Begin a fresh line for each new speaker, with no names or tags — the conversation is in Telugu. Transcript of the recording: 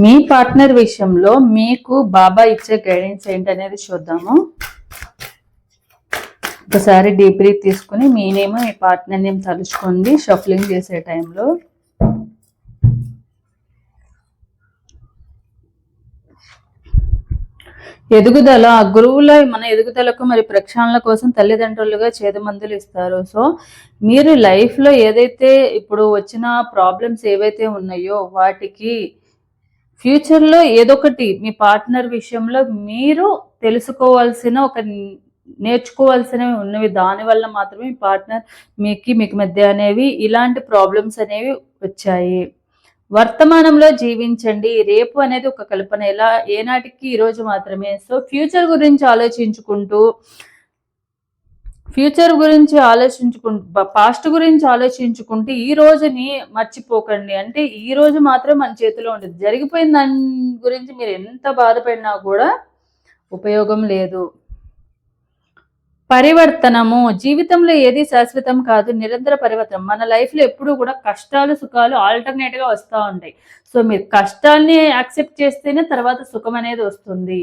మీ పార్ట్నర్ విషయంలో మీకు బాబా ఇచ్చే గైడెన్స్ ఏంటనేది చూద్దాము. ఒకసారి డీప్ బ్రీత్ తీసుకుని మీ నేమ్ మీ పార్ట్నర్ నేమ్ తలుచుకోండి షఫ్లింగ్ చేసే టైంలో ఎదుగుదల గురువుల మన ఎదుగుదలకు మరి ప్రక్షాళన కోసం తల్లిదండ్రులుగా చేదు మందులు ఇస్తారు. సో మీరు లైఫ్లో ఏదైతే ఇప్పుడు వచ్చిన ప్రాబ్లమ్స్ ఏవైతే ఉన్నాయో వాటికి ఫ్యూచర్లో ఏదొకటి మీ పార్ట్నర్ విషయంలో మీరు తెలుసుకోవాల్సిన ఒక నేర్చుకోవాల్సినవి ఉన్నవి దానివల్ల మాత్రమే మీ పార్ట్నర్ మీకు మీకు మధ్య అనేవి ఇలాంటి ప్రాబ్లమ్స్ అనేవి వచ్చాయి. వర్తమానంలో జీవించండి. రేపు అనేది ఒక కల్పన. ఎలా? ఏనాటికి ఈరోజు మాత్రమే. సో ఫ్యూచర్ గురించి ఆలోచించుకుంటూ ఫ్యూచర్ గురించి ఆలోచించుకుంటూ పాస్ట్ గురించి ఆలోచించుకుంటే ఈ రోజుని మర్చిపోకండి. అంటే ఈ రోజు మాత్రం మన చేతిలో ఉండదు. జరిగిపోయిన దాని గురించి మీరు ఎంత బాధపడినా కూడా ఉపయోగం లేదు. పరివర్తనము. జీవితంలో ఏది శాశ్వతం కాదు నిరంతర పరివర్తనం. మన లైఫ్లో ఎప్పుడూ కూడా కష్టాలు సుఖాలు ఆల్టర్నేట్గా వస్తూ ఉంటాయి. సో మీరు కష్టాన్ని యాక్సెప్ట్ చేస్తేనే తర్వాత సుఖం అనేది వస్తుంది.